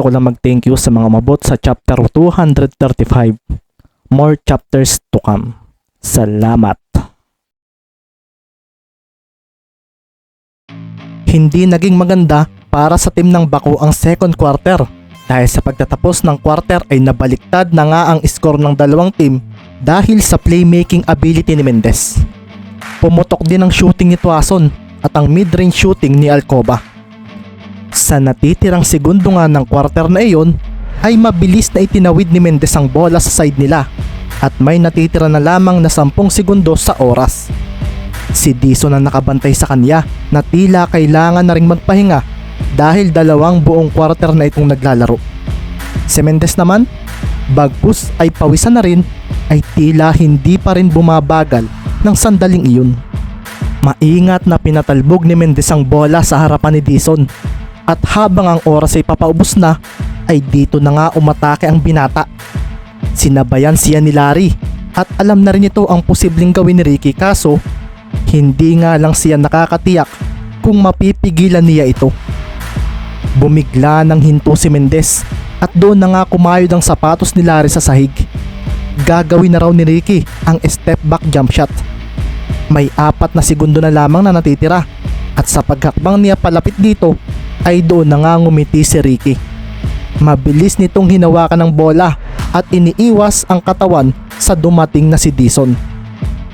Gusto ko lang mag-thank you sa mga umabot sa chapter 235. More chapters to come. Salamat. Hindi naging maganda para sa team ng Baku ang second quarter dahil sa pagtatapos ng quarter ay nabaliktad na nga ang score ng dalawang team dahil sa playmaking ability ni Mendez. Pumutok din ang shooting ni Tuason at ang mid-range shooting ni Alcoba. Sa natitirang segundo nga ng quarter na iyon ay mabilis na itinawid ni Mendez ang bola sa side nila at may natitira na lamang na 10 segundo sa oras. Si Dison ang nakabantay sa kanya na tila kailangan na ring magpahinga dahil dalawang buong quarter na itong naglalaro. Si Mendez naman, bagkus ay pawisan na rin ay tila hindi pa rin bumabagal ng sandaling iyon. Maingat na pinatalbog ni Mendez ang bola sa harapan ni Dison at habang ang oras ay papaubos na ay dito na nga umatake ang binata. Sinabayan siya ni Larry at alam na rin ito ang posibleng gawin ni Ricky kaso hindi nga lang siya nakakatiyak kung mapipigilan niya ito. Bumigla ng hinto si Mendez at doon na nga kumayod ang sapatos ni Larry sa sahig. Gagawin na raw ni Ricky ang step back jump shot. May apat na segundo na lamang na natitira at sa paghakbang niya palapit dito ay doon na nga ngumiti si Ricky. Mabilis nitong hinawakan ng bola at iniiwas ang katawan sa dumating na si Dison.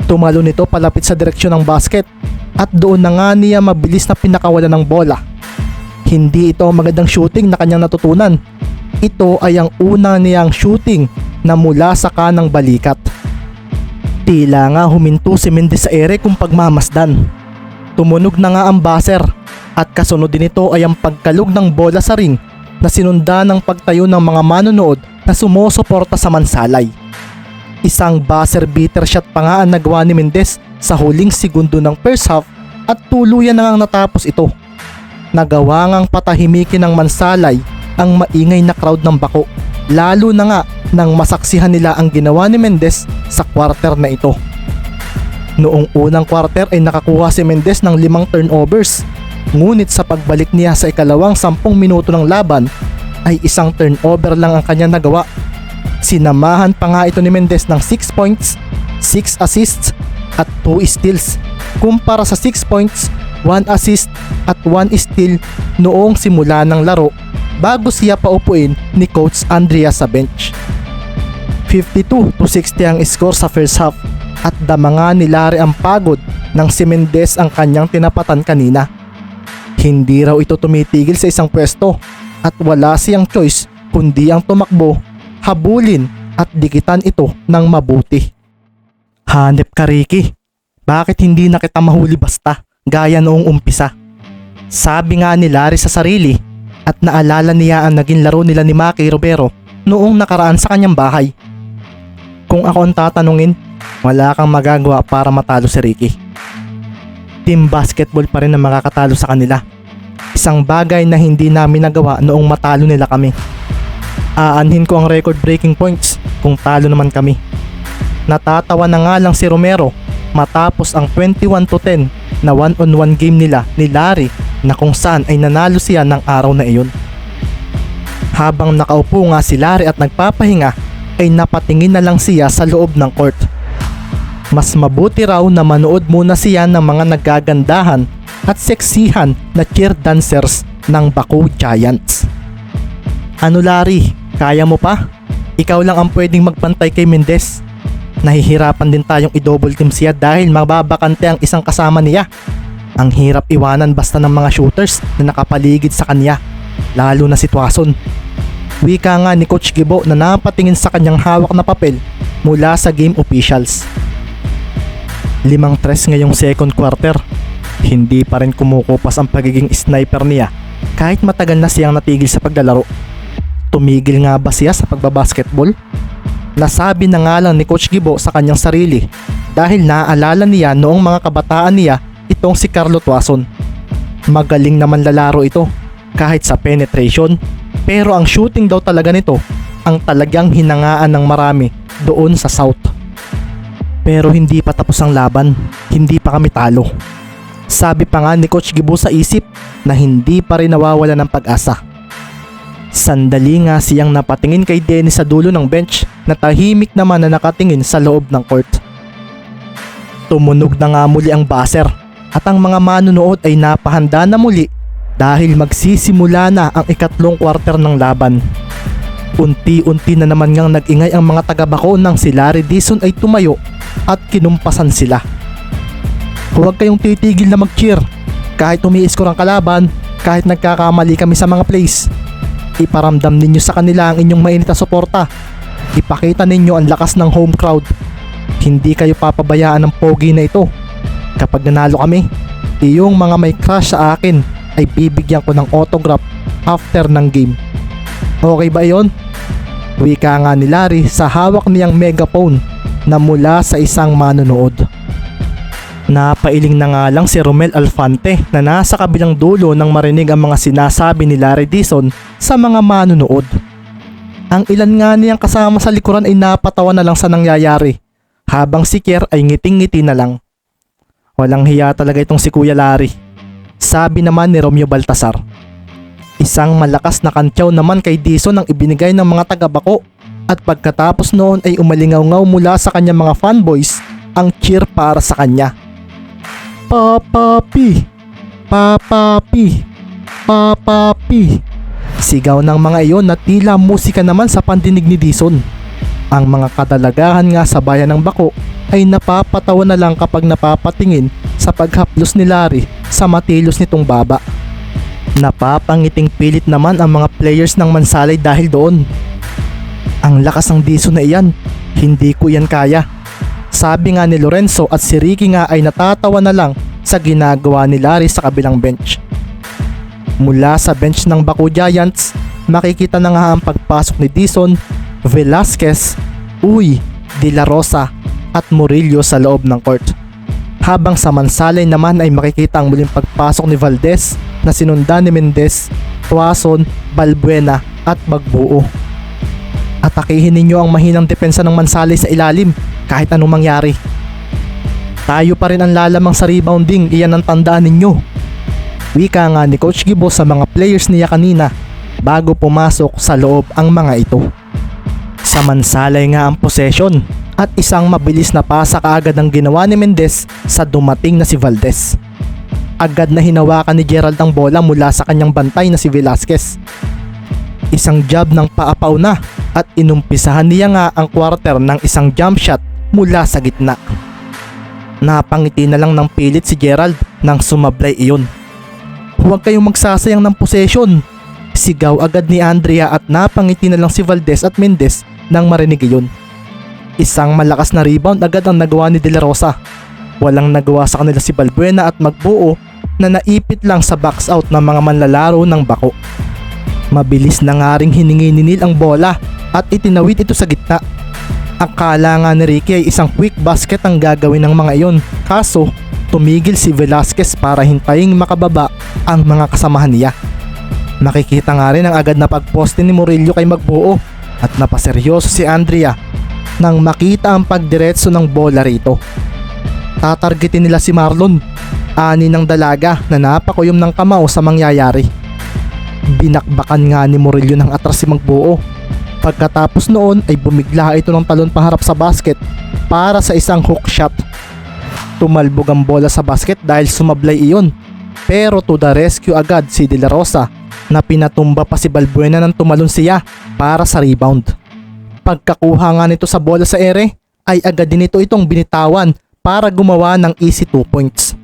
Tumalo nito palapit sa direksyon ng basket at doon na nga niya mabilis na pinakawalan ng bola. Hindi ito ang magandang shooting na kanyang natutunan. Ito ay ang una niyang shooting na mula sa kanang balikat. Tila nga huminto si Mendez sa ere kung pagmamasdan. Tumunog na nga ang buzzer at kasunod din ito ay ang pagkalog ng bola sa ring na sinunda ng pagtayo ng mga manonood na sumusuporta sa mansalay. Isang buzzer beater shot pa nga ang nagawa ni Mendez sa huling segundo ng first half at tuluyan na ngang natapos ito. Nagawa ngang patahimikin ng mansalay ang maingay na crowd ng bako lalo na nga nang masaksihan nila ang ginawa ni Mendez sa quarter na ito. Noong unang quarter ay nakakuha si Mendez ng limang turnovers ngunit sa pagbalik niya sa ikalawang sampung minuto ng laban ay isang turnover lang ang kanya nagawa Sinamahan pa nga ito ni Mendez ng 6 points, 6 assists at 2 steals kumpara sa 6 points, 1 assist at 1 steal noong simula ng laro bago siya paupuin ni Coach Andrea sa bench. 52 to 60 ang score sa first half at damanga ni Larry ang pagod nang si Mendez ang kanyang tinapatan kanina. Hindi raw ito tumitigil sa isang pwesto at wala siyang choice kundi ang tumakbo habulin at dikitan ito ng mabuti. Hanep ka Ricky, bakit hindi na kita mahuli basta gaya noong umpisa? Sabi nga ni Larry sa sarili at naalala niya ang naging laro nila ni Maki Robero noong nakaraan sa kanyang bahay. Kung ako ang tatanungin, wala kang magagawa para matalo si Ricky. Team basketball pa rin ang makakatalo sa kanila. Isang bagay na hindi namin nagawa noong matalo nila kami aanhin ko ang record breaking points kung talo naman kami. Natatawa na nga lang si Romero matapos ang 21 to 10 na one-on-one game nila ni Larry na kung saan ay nanalo siya ng araw na iyon. Habang nakaupo nga si Larry at nagpapahinga ay napatingin na lang siya sa loob ng court. Mas mabuti raw na manood muna siya ng mga nagagandahan at seksihan na cheer dancers ng Baku Giants. Ano Larry, kaya mo pa? Ikaw lang ang pwedeng magpantay kay Mendez. Nahihirapan din tayong i-double team siya dahil mababakante ang isang kasama niya. Ang hirap iwanan basta ng mga shooters na nakapaligid sa kanya, lalo na si Tuason. Wika nga ni Coach Gibo na napatingin sa kanyang hawak na papel mula sa game officials. Limang tres ngayong second quarter. Hindi pa rin kumukupas ang pagiging sniper niya kahit matagal na siyang natigil sa paglalaro. Tumigil nga ba siya sa pagbabasketball? Nasabi na nga lang ni Coach Gibo sa kanyang sarili dahil naaalala niya noong mga kabataan niya itong si Carlo Tuason. Magaling naman lalaro ito kahit sa penetration pero ang shooting daw talaga nito ang talagang hinangaan ng marami doon sa South. Pero hindi pa tapos ang laban, hindi pa kami talo. Sabi pa nga ni Coach Gibo sa isip na hindi pa rin nawawala ng pag-asa Sandali nga siyang napatingin kay Dennis sa dulo ng bench na tahimik naman na nakatingin sa loob ng court. Tumunog na nga muli ang buzzer at ang mga manunood ay napahanda na muli dahil magsisimula na ang ikatlong quarter ng laban. Unti-unti na naman ngang nag-ingay ang mga taga-bako nang si Larry Dison ay tumayo at kinumpasan sila. Huwag kayong titigil na mag-cheer kahit umiiskor ang kalaban, kahit nagkakamali kami sa mga plays. Iparamdam ninyo sa kanila ang inyong mainit na suporta. Ipakita ninyo ang lakas ng home crowd. Hindi kayo papabayaan ng pogi na ito. Kapag nanalo kami, iyong mga may crush sa akin ay bibigyan ko ng autograph after ng game. Okay ba yon? Wika nga ni Larry sa hawak niyang megaphone na mula sa isang manonood. Napailing na nga lang si Romel Alfante na nasa kabilang dulo nang marinig ang mga sinasabi ni Larry Dison sa mga manunood. Ang ilan nga niyang kasama sa likuran ay napatawa na lang sa nangyayari habang si Kier ay ngiting-ngiti na lang. Walang hiya talaga itong si Kuya Larry. Sabi naman ni Romeo Baltasar. Isang malakas na kantyaw naman kay Dison ang ibinigay ng mga taga-bako at pagkatapos noon ay umalingaw-ngaw mula sa kanyang mga fanboys ang cheer para sa kanya. Papapi! Papapi! Papapi! Sigaw ng mga iyon na tila musika naman sa pandinig ni Dison. Ang mga kadalagahan nga sa bayan ng Bako ay napapatawa na lang kapag napapatingin sa paghaplos ni Larry sa matilos nitong baba. Napapangiting pilit naman ang mga players ng Mansalay dahil doon. Ang lakas ng Dison na iyan, hindi ko yan kaya. Sabi nga ni Lorenzo at si Ricky nga ay natatawa na lang sa ginagawa ni Larry sa kabilang bench. Mula sa bench ng Baku Giants, makikita na nga ang pagpasok ni Dison, Velasquez, Uy, De La Rosa at Murillo sa loob ng court. Habang sa Mansalay naman ay makikita ang muling pagpasok ni Valdez na sinundan ni Mendez, Tuason, Balbuena at Bagbuo. Atakihin ninyo ang mahinang depensa ng Mansalay sa ilalim kahit anong mangyari. Tayo pa rin ang lalamang sa rebounding, iyan ang tandaan ninyo. Wika nga ni Coach Gibo sa mga players niya kanina bago pumasok sa loob ang mga ito. Sa Mansalay nga ang possession at isang mabilis na pasa kaagad ang ginawa ni Mendez sa dumating na si Valdez. Agad na hinawakan ni Gerald ang bola mula sa kanyang bantay na si Velasquez. Isang jab ng paapaw na at inumpisahan niya nga ang quarter ng isang jump shot mula sa gitna. Napangiti na lang ng pilit si Gerald nang sumablay iyon. Huwag kayong magsasayang ng possession. Sigaw agad ni Andrea at napangiti na lang si Valdez at Mendez nang marinig iyon. Isang malakas na rebound agad ang nagawa ni De La Rosa. Walang nagawa sa kanila si Balbuena at Magbuo na naipit lang sa box out ng mga manlalaro ng bako. Mabilis na nga ring hiningi ni Neil ang bola at itinawid ito sa gitna. Akala nga ni Ricky ay isang quick basket ang gagawin ng mga iyon. Kaso, tumigil si Velasquez para hintayin makababa ang mga kasamahan niya. Makikita nga rin ang agad na pagposte ni Murillo kay Magbuo at napaseryoso si Andrea nang makita ang pagdiretso ng bola rito. Tatargetin nila si Marlon, ani ng dalaga na napakuyom ng kamao sa mangyayari. Binakbakan nga ni Murillo ng atras si Magbuo. Pagkatapos noon ay bumigla ito ng talon paharap sa basket para sa isang hook shot. Tumalbog ang bola sa basket dahil sumablay iyon. Pero to the rescue agad si De La Rosa na pinatumba pa si Balbuena nang tumalon siya para sa rebound. Pagkakuha nga nito sa bola sa ere ay agad din ito itong binitawan para gumawa ng easy 2 points.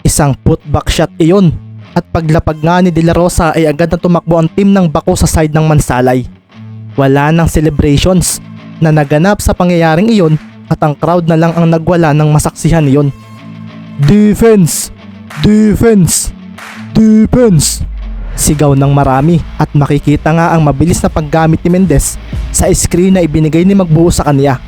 Isang putback shot iyon at paglapag nga ni De La Rosa ay agad na tumakbo ang team ng Bako sa side ng Mansalay. Wala nang celebrations na naganap sa pangyayaring iyon at ang crowd na lang ang nagwala ng masaksihan iyon. Defense! Defense! Defense! Sigaw ng marami at makikita nga ang mabilis na paggamit ni Mendez sa screen na ibinigay ni Magbuo sa kanya.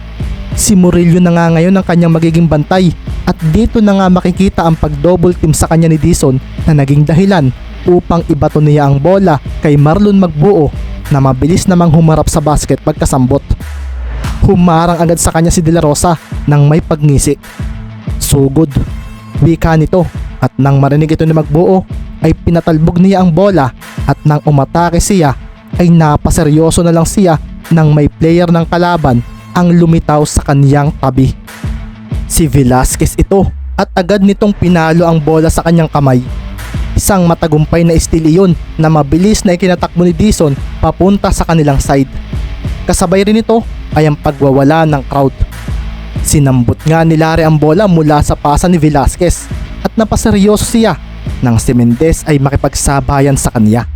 Si Murillo na nga ngayon ang kanyang magiging bantay at dito na nga makikita ang pag-double team sa kanya ni Dison na naging dahilan upang ibato niya ang bola kay Marlon Magbuo na mabilis namang humarap sa basket pagkasambot. Humarang agad sa kanya si De La Rosa nang may pagngisi. Sugod. Wika nito at nang marinig ito ni Magbuo ay pinatalbog niya ang bola at nang umatake siya ay napaseryoso na lang siya nang may player ng kalaban ang lumitaw sa kanyang tabi. Si Velasquez ito at agad nitong pinalo ang bola sa kanyang kamay. Isang matagumpay na iyon na mabilis na ikinatakbo ni Dison papunta sa kanilang side. Kasabay rin ito ay ang pagwawala ng crowd. Sinambot nga ni Larry ang bola mula sa pasa ni Velasquez at napaseryoso siya nang si Mendez ay makipagsabayan sa kanya.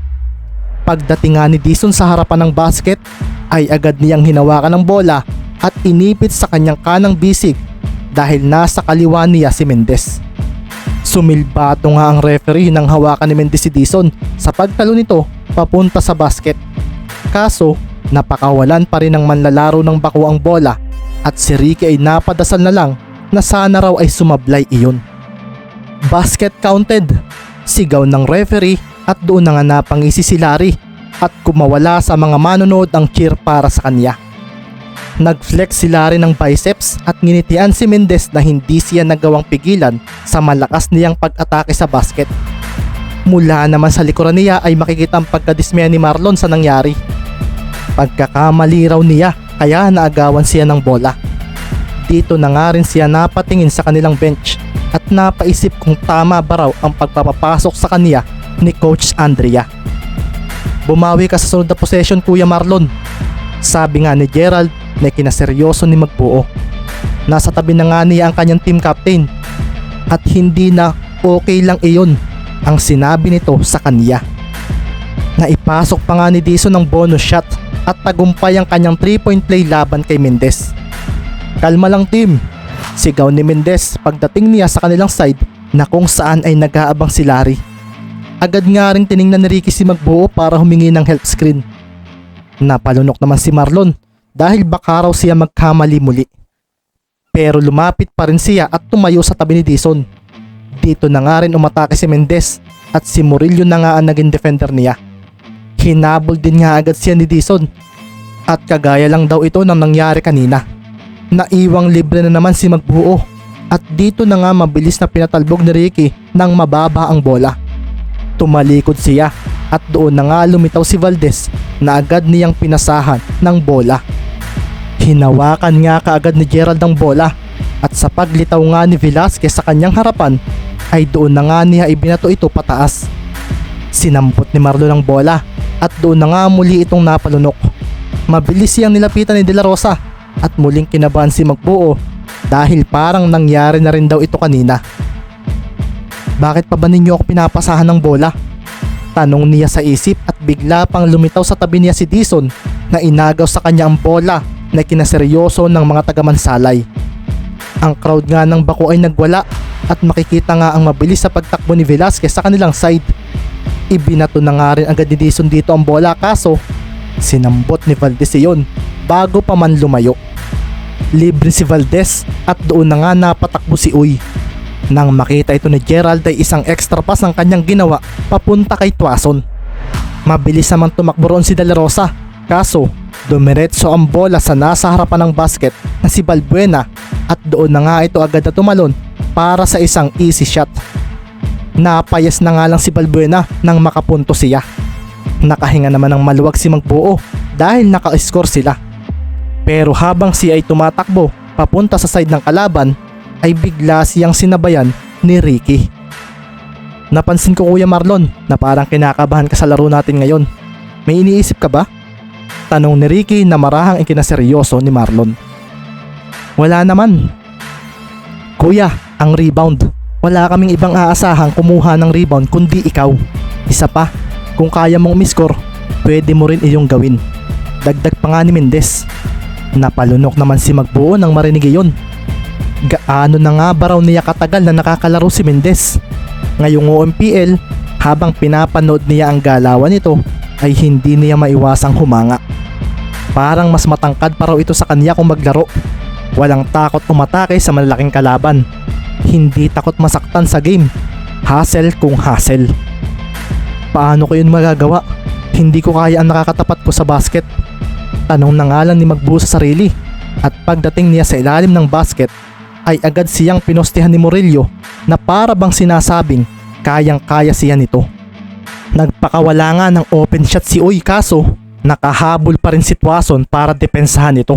Pagdating nga ni Dison sa harapan ng basket ay agad niyang hinawakan ng bola at inipit sa kanyang kanang bisig dahil nasa kaliwa niya si Mendez. Sumilbato nga ang referee nang hawakan ni Mendez si Dison sa pagtalo nito papunta sa basket. Kaso, napakawalan pa rin ng manlalaro ng bako ang bola at si Ricky ay napadasal na lang na sana raw ay sumablay iyon. Basket counted. Sigaw ng referee at doon na nga napangisi si Larry at kumawala sa mga manonood ang cheer para sa kanya. Nag-flex si Larry ng biceps at nginitian si Mendez na hindi siya nagawang pigilan sa malakas niyang pag-atake sa basket. Mula naman sa likuran niya ay makikita ang pagkadismaya ni Marlon sa nangyari. Pagkakamali raw niya kaya naagawan siya ng bola. Dito na nga rin siya napatingin sa kanilang bench at napaisip kung tama ba raw ang pagpapapasok sa kanya ni Coach Andrea. Bumawi ka sa sunod na possession Kuya Marlon. Sabi nga ni Gerald na kinaseryoso ni Magbuo. Nasa tabi na nga niya ang kanyang team captain at hindi na okay lang iyon ang sinabi nito sa kanya. Naipasok pa nga ni Dison ng bonus shot at tagumpay ang kanyang 3-point play laban kay Mendez. Kalma lang team, sigaw ni Mendez pagdating niya sa kanilang side na kung saan ay nag-aabang si Larry. Agad nga rin tiningnan ni Ricky si Magbuo para humingi ng help screen. Napalunok naman si Marlon dahil baka raw siya magkamali muli. Pero lumapit pa rin siya at tumayo sa tabi ni Dison. Dito na nga rin umatake si Mendez at si Murillo na nga ang naging defender niya. Hinabol din nga agad siya ni Dison at kagaya lang daw ito ng nangyari kanina. Naiwang libre na naman si Magbuo at dito na nga mabilis na pinatalbog ni Ricky nang mababa ang bola. Tumalikod siya at doon na nga lumitaw si Valdez na agad niyang pinasahan ng bola. Hinawakan nga kaagad ni Gerald ang bola at sa paglitaw nga ni Velasquez sa kanyang harapan ay doon na nga niya ibinato ito pataas. Sinampot ni Marlon ang bola at doon na nga muli itong napalunok. Mabilis siyang nilapitan ni De La Rosa at muling kinabahan si Magbuo dahil parang nangyari na rin daw ito kanina. Bakit pa ba ninyo ako pinapasahan ng bola? Tanong niya sa isip at bigla pang lumitaw sa tabi niya si Dison na inagaw sa kanya ang bola na kinaseryoso ng mga tagamansalay. Ang crowd nga ng bako ay nagwala at makikita nga ang mabilis sa pagtakbo ni Velasquez sa kanilang side. Ibinato na nga rin agad ni Dison dito ang bola kaso sinambot ni Valdez iyon bago pa man lumayo. Libre si Valdez at doon na nga napatakbo si Uy. Nang makita ito ni Gerald ay isang extra pass ang kanyang ginawa papunta kay Tuason. Mabilis naman tumakbo roon si De La Rosa kaso dumiretso ang bola sa nasa harapan ng basket na si Balbuena at doon na nga ito agad na tumalon para sa isang easy shot. Napayas na nga lang si Balbuena nang makapunto siya. Nakahinga naman ng maluwag si Magbuo dahil naka-score sila. Pero habang siya ay tumatakbo papunta sa side ng kalaban ay bigla siyang sinabayan ni Ricky. Napansin ko Kuya Marlon na parang kinakabahan ka sa laro natin ngayon. May iniisip ka ba? Tanong ni Ricky na marahang ikinaseryoso ni Marlon. Wala naman. Kuya, ang rebound. Wala kaming ibang aasahang kumuha ng rebound kundi ikaw. Isa pa, kung kaya mong umiscore, pwede mo rin iyong gawin. Dagdag pa nga ni Mendez. Napalunok naman si Magbuo nang marinig iyon. Gaano na nga ba raw niya katagal na nakakalaro si Mendez? Ngayong OMPL, habang pinapanood niya ang galawan nito, ay hindi niya maiwasang humanga. Parang mas matangkad pa raw ito sa kanya kung maglaro. Walang takot umatake sa malalaking kalaban. Hindi takot masaktan sa game. Hassle kung hassle. Paano ko yun magagawa? Hindi ko kaya ang nakakatapat ko sa basket. Tanong na nga lang ni Magbuo sa sarili. At pagdating niya sa ilalim ng basket, ay agad siyang pinostihan ni Murillo na para bang sinasabing kayang kaya siya nito. Nagpakawala nga ng open shot si Uy kaso Nakahabol pa rin si Tuason para depensahan ito.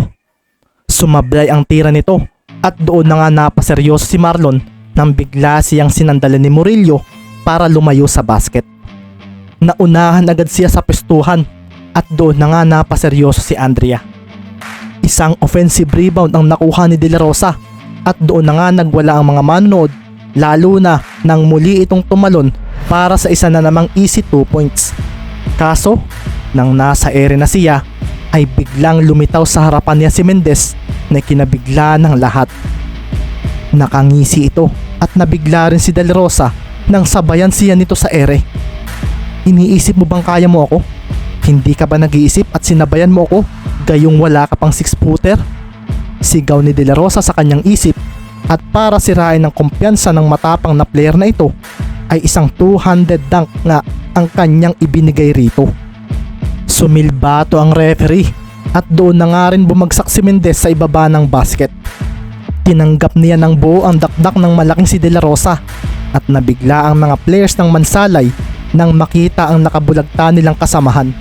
Sumablay ang tira nito at doon na nga napaseryoso si Marlon nang bigla siyang sinandalan ni Murillo para lumayo sa basket. Naunahan agad siya sa pestuhan at doon na nga napaseryoso si Andrea. Isang offensive rebound ang nakuha ni De La Rosa at doon na nga nagwala ang mga manonood lalo na nang muli itong tumalon para sa isa na namang easy 2 points. Kaso, nang nasa ere na siya, ay biglang lumitaw sa harapan niya si Mendez na kinabigla ng lahat. Nakangisi ito at nabigla rin si Del Rosa nang sabayan siya nito sa ere. Iniisip mo bang kaya mo ako? Hindi ka ba nag-iisip at sinabayan mo ako gayong wala ka pang 6-footer? Sigaw ni De La Rosa sa kanyang isip at para sirain ang kumpiyansa ng matapang na player na ito ay isang 200 dunk nga ang kanyang ibinigay rito. Sumilbato ang referee at doon na nga rin bumagsak si Mendez sa ibaba ng basket. Tinanggap niya ng buo ang dakdak ng malaking si De La Rosa at nabigla ang mga players ng Mansalay nang makita ang nakabulagta nilang kasamahan.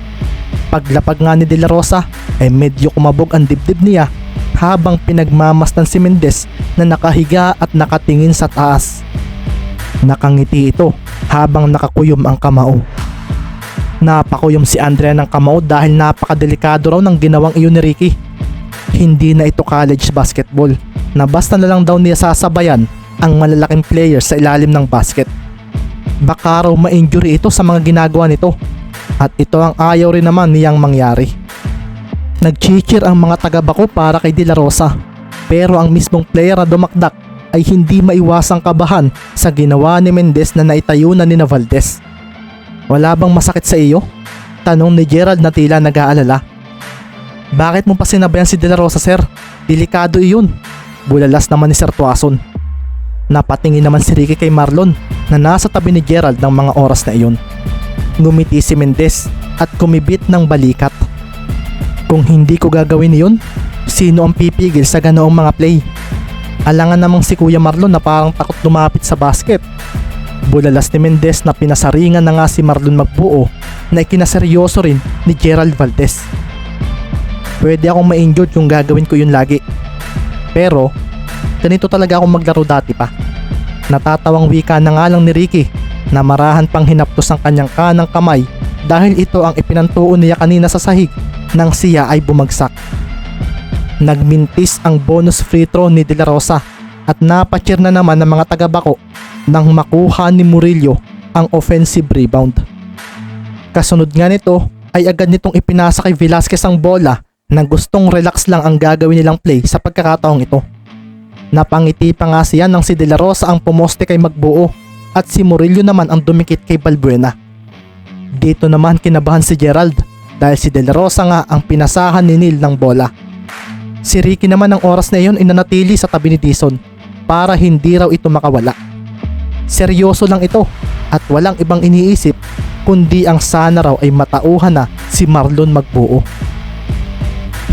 Paglapag nga ni De La Rosa ay medyo kumabog ang dibdib niya habang pinagmamastan si Mendez na nakahiga at nakatingin sa taas. Nakangiti ito habang nakakuyom ang kamao. Napakuyom si Andrea ng kamao dahil napakadelikado raw ng ginawang iyon ni Ricky. Hindi na ito college basketball na basta na lang daw niya sasabayan ang malalaking players sa ilalim ng basket. Baka raw ma-injury ito sa mga ginagawa nito at ito ang ayaw rin naman niyang mangyari. Nagchichir ang mga taga-bako para kay De La Rosa pero ang mismong player na dumakdak ay hindi maiwasang kabahan sa ginawa ni Mendez na naitayo na ni Valdez. Wala bang masakit sa iyo? Tanong ni Gerald na tila nag-aalala. Bakit mo pa sinabayan si De La Rosa sir? Delikado iyon. Bulalas naman ni Sir Tuason. Napatingin naman si Ricky kay Marlon na nasa tabi ni Gerald ng mga oras na iyon. Ngumiti si Mendez at kumibit ng balikat. Kung hindi ko gagawin iyon, sino ang pipigil sa ganoong mga play? Alangan namang si Kuya Marlon na parang takot lumapit sa basket. Bulalas ni Mendez na pinasaringan na nga si Marlon magbuo na ikinaseryoso rin ni Gerald Valdez. Pwede akong ma-injured kung gagawin ko yun lagi. Pero, ganito talaga ako maglaro dati pa. Natatawang wika na nga lang ni Ricky na marahan pang hinaptos ang kanyang kanang kamay dahil ito ang ipinantuon niya kanina sa sahig nang siya ay bumagsak. Nagmintis ang bonus free throw ni De La Rosa at napacheer na naman ng mga taga-bako nang makuha ni Murillo ang offensive rebound. Kasunod nga nito ay agad nitong ipinasa kay Velasquez ang bola na gustong relax lang ang gagawin nilang play sa pagkakataong ito. Napangiti pa nga siya nang si De La Rosa ang pumoste kay Magbuo at si Murillo naman ang dumikit kay Balbuena. Dito naman kinabahan si Gerald dahil si De La Rosa nga ang pinasahan ni Neil ng bola. Si Ricky naman ang oras na iyon inanatili sa tabi ni Dison para hindi raw ito makawala. Seryoso lang ito at walang ibang iniisip kundi ang sana raw ay matauhan na si Marlon Magbuo.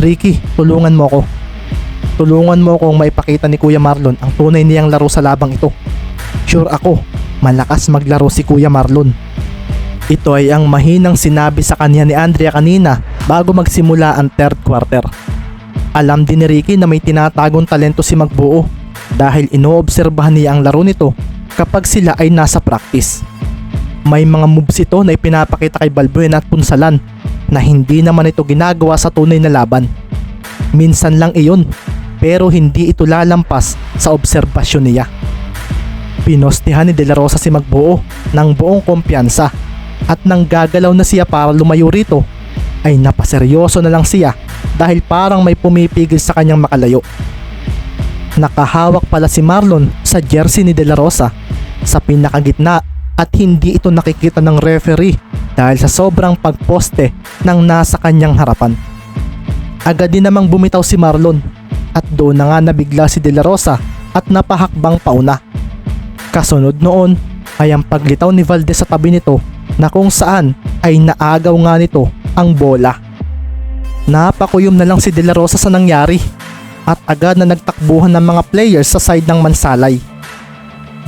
Ricky, tulungan mo ako. Tulungan mo akong maipakita ni Kuya Marlon ang tunay niyang laro sa labang ito. Sure ako, malakas maglaro si Kuya Marlon. Ito ay ang mahinang sinabi sa kanya ni Andrea kanina bago magsimula ang third quarter. Alam din ni Ricky na may tinatagong talento si Magbuo dahil inoobserbahan niya ang laro nito kapag sila ay nasa practice. May mga moves ito na ipinapakita kay Balbuena at Punsalan na hindi naman ito ginagawa sa tunay na laban. Minsan lang iyon pero hindi ito lalampas sa obserbasyon niya. Pinostihan ni De La Rosa si Magbuo ng buong kumpiyansa at nang gagalaw na siya para lumayo rito ay napaseryoso na lang siya dahil parang may pumipigil sa kanyang makalayo. Nakahawak pala si Marlon sa jersey ni De La Rosa sa pinakagitna at hindi ito nakikita ng referee dahil sa sobrang pagposte ng nasa kanyang harapan. Agad din namang bumitaw si Marlon at doon na nga nabigla si De La Rosa at napahakbang pauna. Kasunod noon ay ang paglitaw ni Valdez sa tabi nito na kung saan ay naagaw nga nito ang bola. Napakuyom na lang si De La Rosa sa nangyari at agad na nagtakbuhan ng mga players sa side ng Mansalay.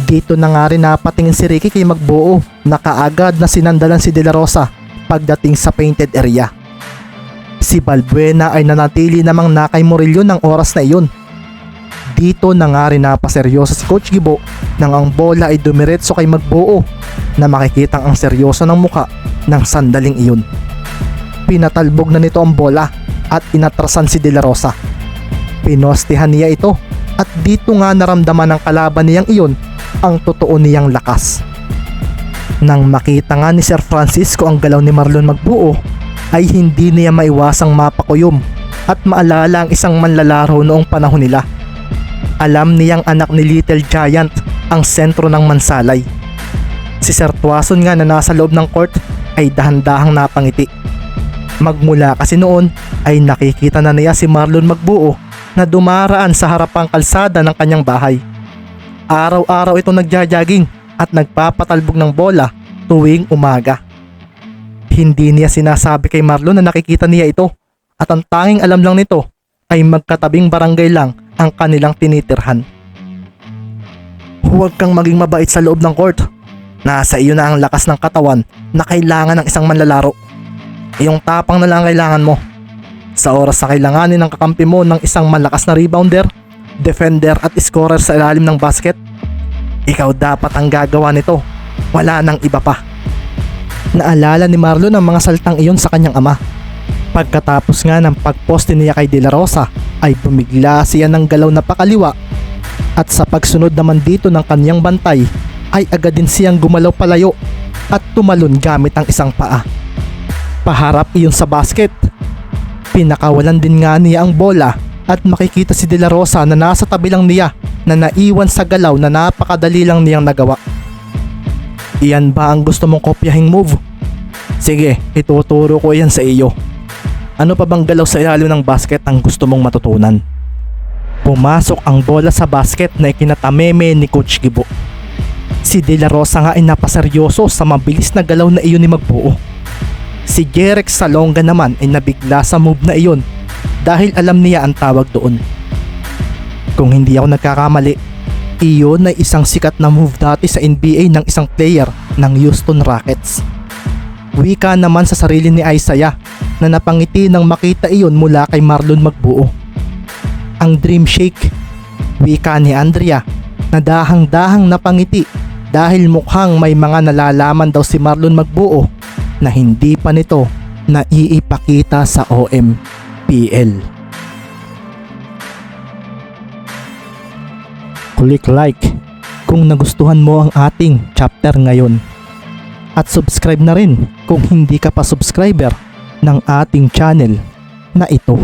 Dito na nga rin napatingin si Ricky kay Magbuo na kaagad na sinandalan si De La Rosa pagdating sa painted area. Si Balbuena ay nanatili namang nakay Murillo ng oras na iyon. Dito na nga rin napaseryoso si Coach Gibo nang ang bola ay dumiretso kay Magbuo na makikitang ang seryoso ng muka ng sandaling iyon. Pinatalbog na nito ang bola at inatrasan si De La Rosa. Pinostihan niya ito at dito nga naramdaman ng kalaban niyang iyon ang totoo niyang lakas. Nang makita nga ni Sir Francisco ang galaw ni Marlon Magbuo, ay hindi niya maiwasang mapakuyom at maalala ang isang manlalaro noong panahon nila. Alam niyang anak ni Little Giant ang sentro ng mansalay. Si Sir Tuason nga na nasa loob ng court ay dahan-dahang napangiti. Magmula kasi noon ay nakikita na niya si Marlon Magbuo na dumaraan sa harapang kalsada ng kanyang bahay. Araw-araw itong nagja-jogging at nagpapatalbog ng bola tuwing umaga. Hindi niya sinasabi kay Marlon na nakikita niya ito at ang tanging alam lang nito ay magkatabing barangay lang ang kanilang tinitirhan. Huwag kang maging mabait sa loob ng court. Nasa iyo na ang lakas ng katawan na kailangan ng isang manlalaro. Iyong tapang na lang ang kailangan mo. Sa oras na kailanganin ng kakampi mo ng isang malakas na rebounder, defender at scorer sa ilalim ng basket, ikaw dapat ang gagawa nito. Wala nang iba pa. Naalala ni Marlon ang mga saltang iyon sa kanyang ama. Pagkatapos nga ng pagposte niya kay De La Rosa ay bumigla siya ng galaw na pakaliwa at sa pagsunod naman dito ng kanyang bantay ay agad din siyang gumalaw palayo at tumalon gamit ang isang paa. Paharap iyon sa basket. Pinakawalan din nga niya ang bola at makikita si De La Rosa na nasa tabi lang niya na naiwan sa galaw na napakadali lang niyang nagawa. Iyan ba ang gusto mong kopyahing move? Sige, ituturo ko yan sa iyo. Ano pa bang galaw sa ilalim ng basket ang gusto mong matutunan? Pumasok ang bola sa basket na ikinatameme ni Coach Gibo. Si De La Rosa nga ay napaseryoso sa mabilis na galaw na iyon ni Magbuo. Si Jerek Salonga naman ay nabigla sa move na iyon dahil alam niya ang tawag doon. Kung hindi ako nagkakamali, iyon ay isang sikat na move dati sa NBA ng isang player ng Houston Rockets. Wika naman sa sarili ni Isaiah na napangiti nang makita iyon mula kay Marlon Magbuo. Ang Dream Shake, wika ni Andrea na dahang-dahang napangiti dahil mukhang may mga nalalaman daw si Marlon Magbuo na hindi pa nito naiipakita sa OMPL. Click like kung nagustuhan mo ang ating chapter ngayon. At subscribe na rin kung hindi ka pa subscriber ng ating channel na ito.